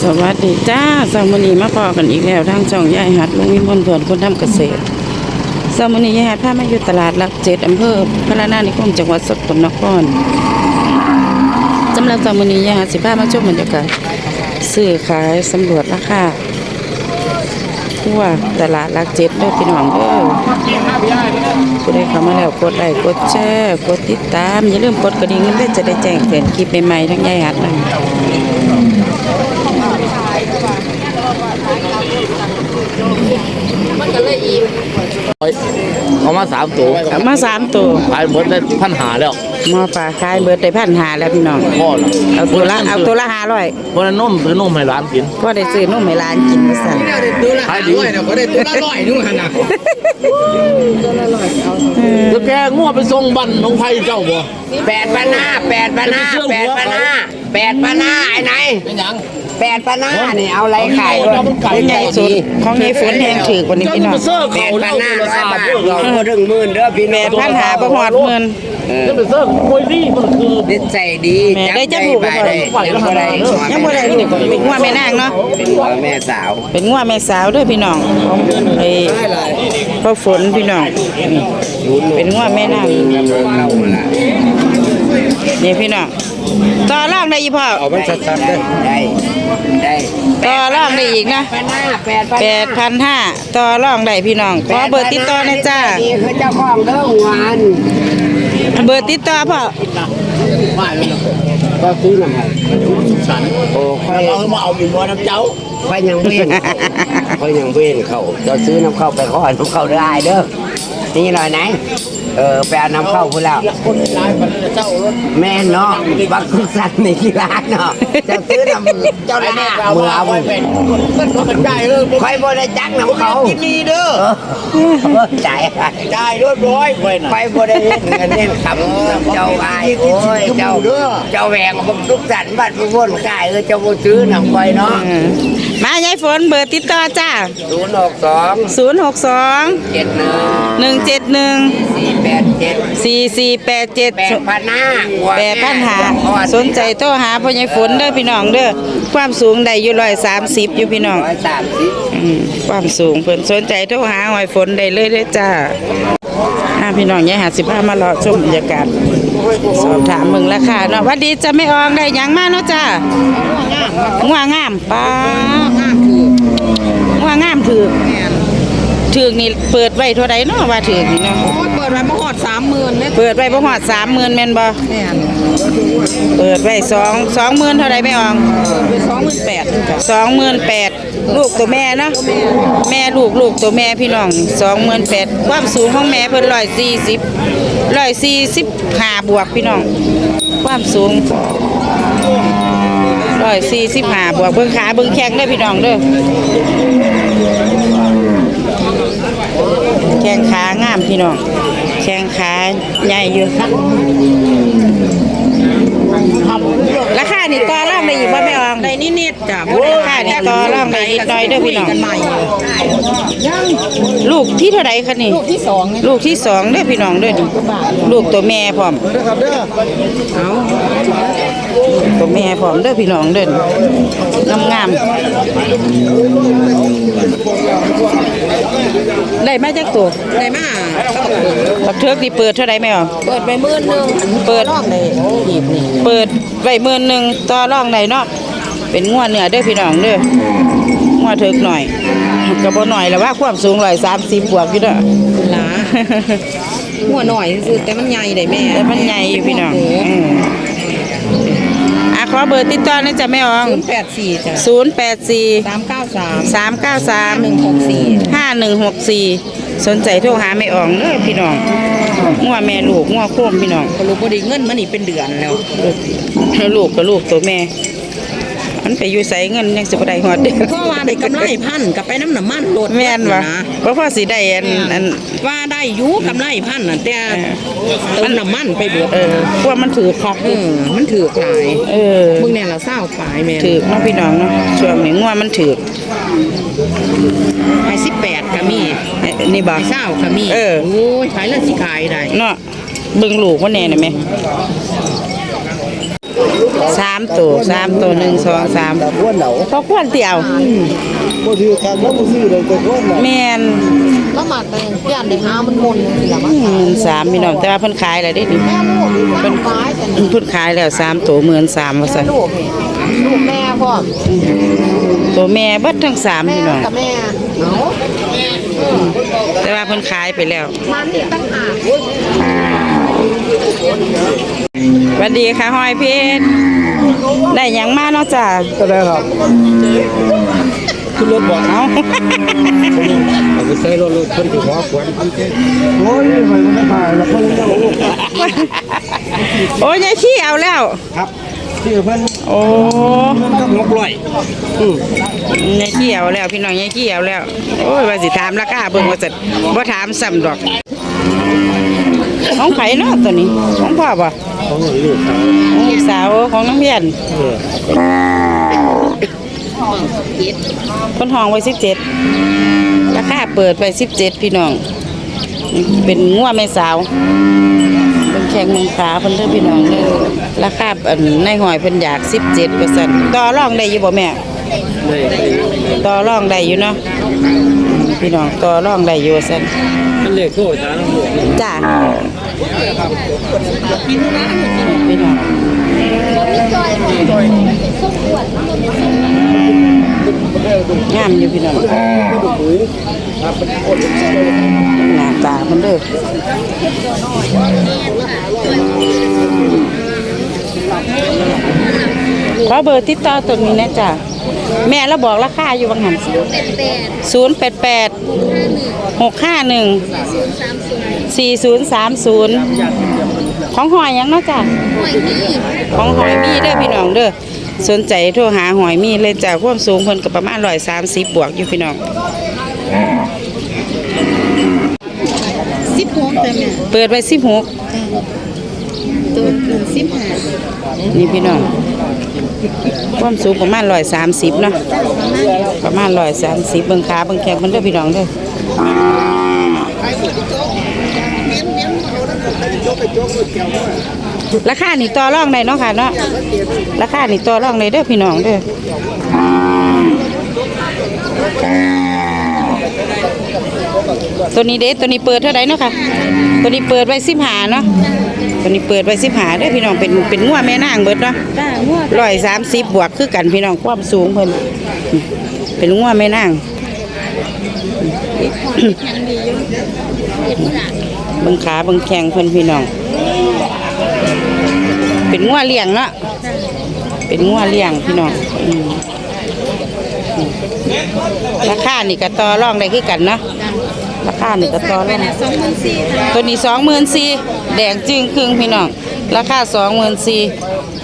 สวัสดีจ้าสามอนีมาพอกันอีกแล้วทางช่องยายหัดลุงวิมลเพื่อนคนทำเกษตรสามอนียายหัดพามาอยู่ตลาดหลักเจ็ดอำเภอพระนานิคมจังหวัดสกลนครสำหรับสามอนียายหัดสิพามาชมบรรยากาศซื้อขายสำรวจราคาทั่วตลาดหลักเจ็ดเด้อพี่น้องเด้อผู้ใดเข้ามาแล้วกดไลค์กดแชร์กดติดตามอย่าลืมกดกระดิ่งเพื่อจะได้แจ้งเตือนคลิปใหม่ๆทั้งยายหัดนะ เอามาสามตัวเอามาสามตัวขายหมดได้พันหาแล้วหมอปลาขายเบิดได้พันหาแล้วพี่น้องพ่อน่ะเอาตัวละเอาตัวละห้าร้อยวันนั้นนมซื้อนมให้ร้านกินก็ได้ซื้อนมให้ร้านกินมาสั่นขายดีก็ได้ตัวละร้อยนู่นขนาดแล้วแกงัวไปส่งบันน้องไผ่เจ้าบ่แปดพันห้าแปดพันห้าแปดพันห้าแปดพันห้าไอ้ไหนเป็นหยัง แปดพันห้านี่เอาอะไรขายด้วยเป็นไงสุดของยายฝนแหงถือกว่านี้เจ้าพี่จะน้องไปเสิร์ฟแปเขาดพัเล่านห้าตัวละร้อยสามบาทเรื่องเราก็ถึงหมื่นเด้อพี่แปน้องดพันหาประหอดหมื่นจะไปเสิร์ฟมวยลี่มันคือนิสัยดีแม่ได้จะใจถูกไปบ่ได้พอยังบ่ได้ยังบ่ได้ลูกเป็นงัวแม่นางเนาะเป็นหัวแม่สาว เป็นงัวแม่สาวเด้อพี่น้องไอ้พ่อฝนพี่น้องนี่เป็นงัวแม่นางเข้ามาละ นี่พี่น้องต่อรองได้อีกพ่อเอามันชัดๆเลยได้ได้ต่อรองได้อีกนะพันห้าแปดพันแปดพันห้าต่อรองได้พี่น้องขอเบอร์ติดต่อหนะจ้านี่คือเจ้าของเด้อหวานเบอร์ติดต่อพ่อก็ซื้อน้ำมันโอ้ค่อยเรามาเอาอยู่บ่น้ำเจ้าค่อยยังเว้นค่อยยังเว้นเขาจะซื้อน้ำเข้าไปขอน้ำเข้าได้เด้อนี่หน่อยไหน เออไปเอาน้ำเข้าพูดแล้วคนหลายพันเจ้ารถแม่เนาะบักคุสันในที่ร้านเนาะจะซื้อน้ำเจ้าหน้าเมื่อเอาไว้เป็นมันก็เป็นได้เออค่อยบ่ได้จักน้ำเขากินดีเด้อเออจ่ายได้เรียบร้อยไปน่ะค่อยบ่ได้เฮ็ดเงินเล่นคำเจ้าอายโอ้ยเจ้าเจ้าแหวงบักทุกสันบัดผู้วนกายเออเจ้าบ่ซื้อน้ำค่อยเนาะอื มมายายฝนเบอร์ติดต่อจ้าศูนย์หกสอง062 เจ็ดหนึ่ง171 สี่แปดเจ็ด4487แปดพันห้าแปดพันหาสนใจโทรหาพ่อใหญ่ฝนเด้อพี่น้องเด้อความสูงได้อยู่ร้อยสามสิบอยู่พี่น้องร้อยสามสิบ อืมความสูงเพิ่นสนใจโทรหาหอยฝนได้เลยเด้อจ้าอ่าพี่น้องยายหาสิบห้ามารอชมบรรยากาศสอบถามมึงราคาเนาะหวัดดีจะไม่อองได้หยังมาเนาะจ้าง่วงงามป้าง่วงงามถือกถือกนี่เปิดไว้เท่าใดเนาะว่าถือกนี่เนาะเปิดไว้มาหอดสามหมื่นเนี่ยเปิดไว้บ่ฮอด30,000แม่นบ่แม่นเปิดไว้สองสองหมื่นเท่าไรไม่อองเปิดไปสองหมื่นแปดสองหมื่นแปด ลูกตัวแม่เนาะแม่ลูกลูกตัวแม่พี่น้องสองหมื่นแปดความสูงของแม่เพิ่นร้อยสี่สิบร้อยสี่สิบห้าบวกพี่น้อง ความสูงร้อยสี่สิบห้าบวกเบิ่งขาเบิ่งแข้งเด้พี่น้องเด้อแข้งขางามพี่น้องแข้งขาใหญ่อยู่ราคานี่ต่อรองได้อีกบ่แม่ออง ในนิดๆจ้ะราคานี่ต่อรองได้นิดหน่อยเด้อพี่น้องกันใหม่ลูกที่เท่าไรคะนี่ ลูกที่สองเนี่ยลูกที่สองเด้อพี่น้องเด้อนี่ลูกตัวแม่พร้อมตัวแม่พร้อมเด้อพี่น้องเด้องามงามๆได้มาจากตัวได้มาบักเทือกนี่เปิดเท่าไรแม่อ๋อเปิดไปหมื่นหนึ่งเปิดรอบเลยหีบนี่เปิดไว้หมื่นหนึ่งต่อรองได้เนาะ เป็นงวดเนื้อเด้อพี่น้องเด้องวดเถิกหน่อยก็บ่หน่อยแล้วว่าความสูงร้อยสามสิบบวกอยู่เด้อหลาหัวหน่อยซื้อแต่มันใหญ่ได้แม่แต่มันใหญ่อยู่พี่น้องอืมอะขอเบอร์ติดต่อนะจ๊ะแม่อองศูนย์แปดสี่จ้ะศูนย์แปดสี่สามเก้าสามสามเก้าสามหนึ่งหกสี่ห้าหนึ่งหกสี่สนใจโทรหาแม่อองเด้อพี่น้องงัวแม่ลูกงัวโค้มพี่น้องก็รู้พอดีเงินมันนี่เป็นเดือนแล้วลูกกับลูกตัวแม่ มันไปอยู่ใส่เงินยังสิบ่ได้ฮอดเด้อเพราะว่าได้กำไรพันกับไปน้ำหนำมันโลดแม่นวะนะบ่พอสิได้อันอันว่าได้อยุกำไรพันน่ะแต่เติมน้ำมันไปเบิดเออพวกมันถือคักเออมันถือกหลายเออมึงเนี่ยเราเศร้าขายแม่นถือเนาะพี่น้องเนาะช่วงนี้งัวมันถือขายสิบแปดก็มีเอ้ยนี่บ่ขายเศร้าก็มีเออโอ้ยขายแล้วสิขายได้เนาะเบิ่งลูกว่าแน่น่ะแม่ สามตัวสามตัวหนึ่งสองสามแต่พวกเหนาพอควรเตียวบ่ถือคักแล้วบ่ซื้อเลยแต่พวกเหนาแม่นแล้วมาแต่ย่านได้หามันมนสิล่ะมั้งหมื่นสามพี่น้องแต่ว่าเพิ่นขายแล้วเด้ดิแม่ลูกเป็นไม้แต่นี่เพิ่นขายแล้วสามตัวหมื่นสามว่าแม่ซั่นลูกนี่ลูกแม่พ่อมตัวแม่เบิดทั้งสามแม่พี่น้องกับแม่เนาะแต่ว่าเพิ่นขายไปแล้วมันนี่ตั้งหาก สวัสดีค่ะหอยเพชรได้หยังมาเนาะจ้ะก็ได้ครับขึ้นรถบ่เอาเอาไปใส่รถรถคนที่หัวขวนโอ้ยไปมันไม่ถ่ายแล้วเพิ่นยังบ่รู้โอ้ยยายขี้เอาแล้ว ครับชื่อเพิ่นโอ้มันก็งกร้อยยายขี้เอาแล้ว พี่น้องยายขี้เอาแล้ว โอ้ยว่าสิถามราคาเบิ่งว่าจะบ่ถามซ้ำดอก ของไผเนาะตัวนี้ของพ่อบ่ของลูกเขาของลูกสาวของน้องเพียนเพิ่นห้องไว้17ราคาเปิดไป17พี่น้อง เป็นงัวแม่สาว เป็นแข่งเมืองขาเพิ่นเด้อพี่น้องเด้อราคาอันในหอยเพิ่นอยาก17%ต่อรองได้อยู่บ่แม่ต่อรองได้อยู่เนาะพี่น้องต่อรองได้อยู่ซั่นมันเลขโทรทางลู กจ้าพี่น้องงามอยู่พี่น้องหน้าตามันเด้อขอเบอร์ติดต่อตัวนี้นะจ้ะแม่เราบอกราคาอยู่บางหันศูนย์แปดแปดหกห้าหนึ่ง สี่ศูนย์สามศูนย์ของหอยหยังเนาะจ้ะของหอยมีเด้อพี่น้องเด้อสนใจโทรหาหอยมีเลยจ้ะความสูงเพิ่นก็ประมาณร้อยสามสิบบวกอยู่พี่น้องสิบหกแต่แม่เปิดไว้สิบหกตัวตัวสิบห้านี่พี่น้องความสูงประมาณร้อยสามสิบเนาะประมาณร้อยสามสิบเบิ่งขาเบิ่งแขนเพิ่นเด้อพี่น้องเด้อ ราคานี่ต่อรองได้เนาะค่ะเนาะราคานี่ต่อรองได้เด้อพี่น้องเด้อตัวนี้เด้ตัวนี้เปิดเท่าไหร่เนาะค่ะ ตัวนี้เปิดไว้สิบหาเนาะตัวนี้เปิดไว้สิบหาเด้อพี่น้องเป็นเป็นงัวแม่นางเบิดเนาะจ้างัวร้อยสามสิบบวกคือกันพี่น้องความสูงเพิ่นเป็นงัวแม่นาง เบิ่งขาเบิ่งแข้งเพิ่นพี่น้อง เป็นงัวเลี้ยงเนาะเป็นงัวเลี้ยงพี่น้องอืมราคานี่ก็ต่อรองได้คือกันเนาะราคานี่ก็ต่อรองสองพันสี่ตัวนี้สองหมื่นสี่แดงจึงครึ่งพี่น้องราคาสองหมื่นสี่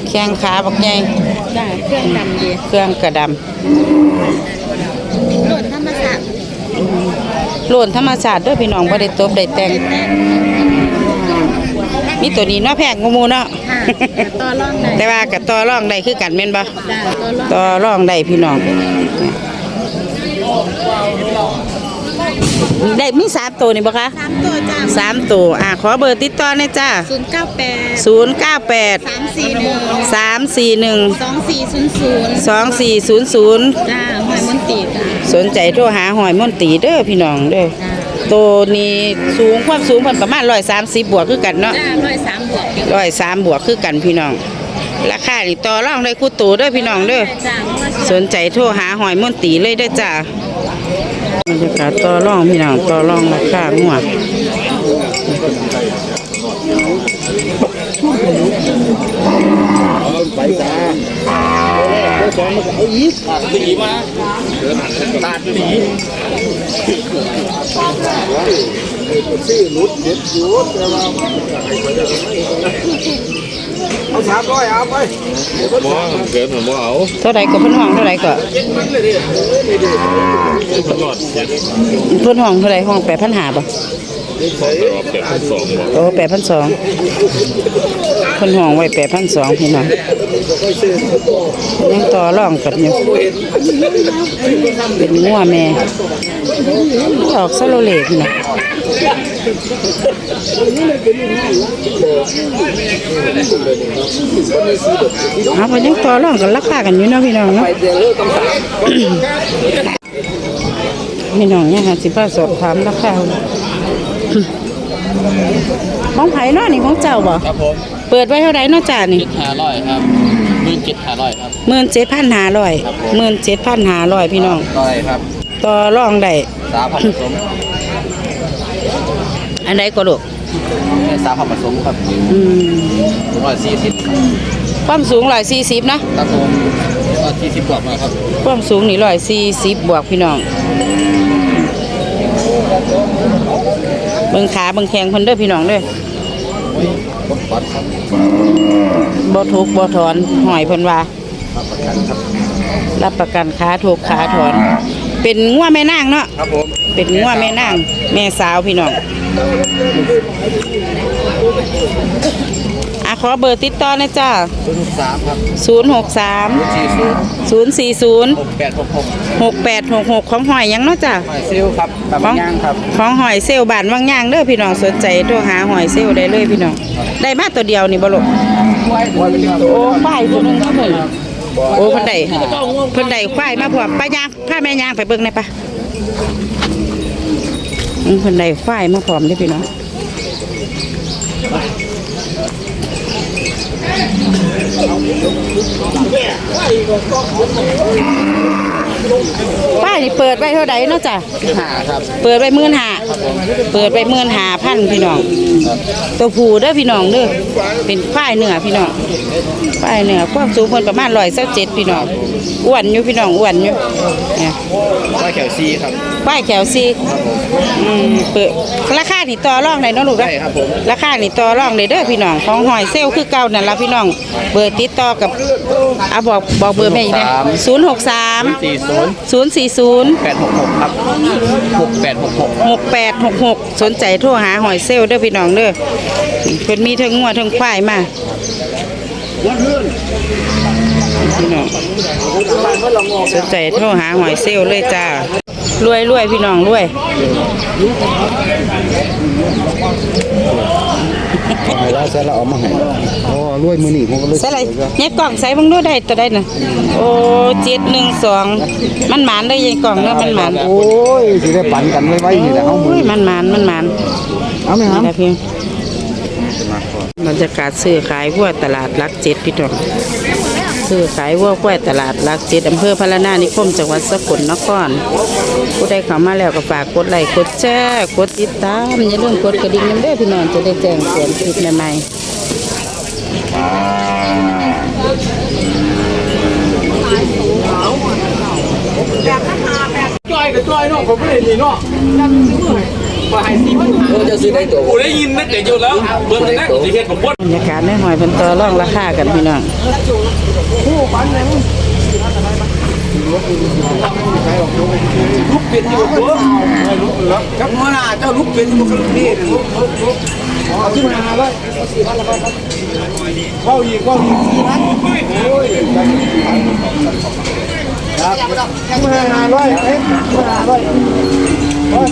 แข้งขาบักใหญ่จ้าเครื่องดำดีเครื่องกระดโดดธรรมศาสตร์ำโลนธรรมชาติเด้วยพี่น้องบ่ได้ตบได้แต่งมีตัวนี้เนาะแพงกว่าหมูเนาะค่ะต่อรองได้แต่ว่ากับต่อรองได้คือกันแม่นบ่จ้าต่อรองต่อรองได้พี่น้องได้มีสามตัวนี่บ่คะสามตัวจ้าสามตัวอะขอเบอร์ติดต่อหน่อยจ้าศูนย์เก้าแปดศูนย์เก้าแปดสามสี่หนึ่งสามสี่หนึ่งสองสี่ศูนย์ศูนย์สองสี่ศูนย์ศูนย์จ้า สนใจโทรหาหอยมนตรีเด้อพี่น้องเด้อจ้าตัวนี้สูงความสูงเพิ่นประมาณร้อยสามสิบบวกคือกันเนาะจ้าร้อยสามบวกร้อยสามบวกคือกันพี่น้องราคานี่ต่อรองได้คู่ตัวเด้อพี่น้องเด้อจ้าเพราะว่าสนใจโทรหาหอยมนตรีเลยเด้อจ้าบรรยากาศต่อรองพี่น้องต่อรองราคาหัวเท่าไรก็เพิ่นห้องเท่าไรก็เพิ่นห้องเท่าไรห้องแปดพันหาบ่โอ้แปดพันสองเพิ่นห้องไว้แปดพันสองพี่น้อง ยังต่อรองกันอยู่เป็นงัวแม่ออกซะโลเลกนะเอาไปยังต่อรองกันราคากันอยู่เนาะพี่น้องเนาะพี่น้องเนี่ยค่ะสิป้าสอบถามราคาของไผ่เนาะนี่ของเจ้าบ่ครับผม เปิดไว้เท่าไหร่เนาะจ้านี่ห้าร้อยครับหมื่นเจ็ดห้าร้อยครับหมื่นเจ็ดพันห้าร้อยหมื่นเจ็ดพันห้าร้อยพี่น้องร้อยครับต่อรองได้สามพันผสมอันใดก็ลูกสามพันผสมครับอืมร้อยสี่สิบความสูงร้อยสี่สิบนะครับผมร้อยสี่สิบกว่ามาครับความสูงนี่ร้อยสี่สิบบวกพี่น้องเบิ่งขาเบิ่งแข้งเพิ่นเด้อพี่น้องเด้อ วัดครับบ่ทุกข์บ่ถอนหอยเพิ่นว่ารับประกันขาถูกขาถอน เป็นงัวแม่นางเนาะ ครับผมเป็นงัวแม่นาง แม่สาวพี่น้องอะ ขอเบอร์ติดต่อหนะจ้าศูนย์สามครับ063สี่ศูนย์040หกแปดหกหก6866ของหอยหยังเนาะจ้าหอยซิลครับตำย่างครับของหอยเซลลบ้านวังย่างเด้อพี่น้องสนใจโทรหาหอยเซลลได้เลยพี่น้อง ได้มาตัวเดียวนี่บ่ลูกโอ้ควายตัวหนึงเพิ่นโอ้เพิ่นได้เพิ่นได้ควายมาพร้อมป้าย่างพาแม่ย่างไปเบิ่งหน่อยปะอืมเพิ่นได้ควายมาพร้อมเด้อพี่น้อง ป้ายนี่เปิดไว้เท่าใดเนาะจ้ะห้าครับเปิดไปหมื่นหาเปิดไปหมื่นหาพันพี่น้อง ตัวผู้เด้อพี่น้องเด้อเป็นควายเนื้อพี่น้องควายเนื้อความสูงเพิ่นประมาณร้อยเจ็ดพี่น้องอ้วนอยู่พี่น้องอ้วนอยู่เนี่ยร้อยแถวซีครับควายแขวซีอืมเปิดราคา นี่ต่อรองได้เนาะลูกเด้อใช่ครับผมราคานี่ต่อรองได้เด้อพี่น้องของหอยเซลลคือเก่านั่นล่ะพี่น้อง เบอร์ติดต่อกับอะบอกบอกเบอร์แม่อีกนะ063สี่ศูนย์040แปดหกหกครับหกแปดหกหก หกแปดหกหกสนใจโทรหาหอยเซลลเด้อพี่น้องเด้อเพิ่นมีทั้งงัวทั้งควายมาพี่น้องสนใจโทรหาหอยเซลลเลยจ้า รวยรวยพี่น้องรวยแล้วเสร็จแล้วเอามาให้อ๋อรวยมือนี่ผมก็เลยใส่อะไรเนี่ยกล่องใส่เบิ่งดูได้ตัวได้น่ะโอ้เจ็ดหนึ่งสองมันหมานได้ยังกล่องเนาะมันหมานโอ้ยสิได้ปั่นกันไว้ไว้นี่แหละเฮามืโอ้อยมันหมานมันหมานเอาไหมคนี่รับแหละพี่บรรยากาศซื้อขายวัวตลาดรักเจ็ดพี่น้อง ซื้อขายวัวกล้วยตลาดลักเจ็ดอำเภอพะละนานิคมจังหวัดสกลนครผู้ใดเข้ามาแล้วก็ฝากกดไลค์กดแชร์กดติดตาม อย่าลืมกดกระดิ่งนำเด้อพี่น้องจะได้แจ้งเตือนคลิปใหม่ๆ โอ้จะซื้อได้ตัวผมได้ยินนั่นแต่อยู่แล้วเบิ่งนั่นสิเฮ็ดผมบ่บรรยากาศในหอยเป็นตัวร่องราคากันพี่น้องครับหัวหน้าเจ้าลุกเป็นที่บุคลิกนี่เข้าอีกเข้าอีกสี่พันโอ้ยครับห้าร้อยเอ๊ะห้าร้ย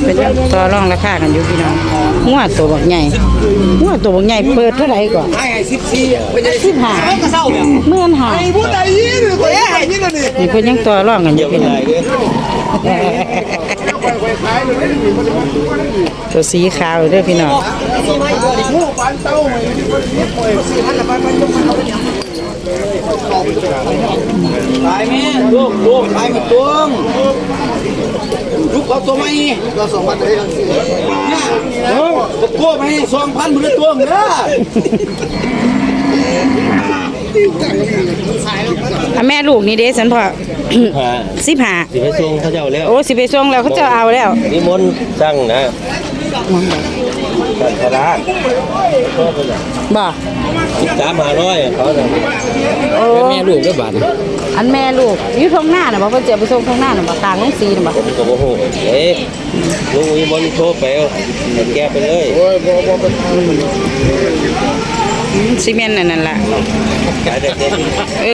เป็นตัวร่องราคากันอยู่พี่น้องหัวตัวบักใหญ่หัวตัวบักใหญ่เปิดเท่าไหร่ก่อนให้ให้14เป็นจังสิบห้าเมื่อนหาผู้ใดยินผู้ใดยินนี่นี่เพิ่นยังตัวร่องกันอยู่พี่น้องตัวสีขาวเด้อพี่น้องผู้ปันเต้าให้ตายแม่ลูกลูกตายมาตวงลูกเอาตัวใหม่เราสองพันเลยเนี่ยเออตะกัวมาให้2,000มื้อตวงเด้ออะแม่ลูกนี่เด้ฉันพอสิบห้าสิไปส่งเขาเจ้าแล้วโอ้สิไปส่งแล้วเขาจะเอาแล้วนิมนต์สั่งนะสั่งพระบ่ สิบสามห้าร้อยเขาน่ะโอ้แม่ลูกได้บาดอันแม่ลูกอยู่ทางหน้าน่ะบ่เพิ่นจะเอาไปส่งทางหน้าน่ะบ่กลางน้องสีน่ะบ่ผมก็บ่ฮู้เอ๊ะลุงนิมนต์โทรไปเอาแก้ไปเลยโอ้ยบ่บ่เป็นอืมซีเมนต์นั่นนั่นล่ะขายได้เต็ม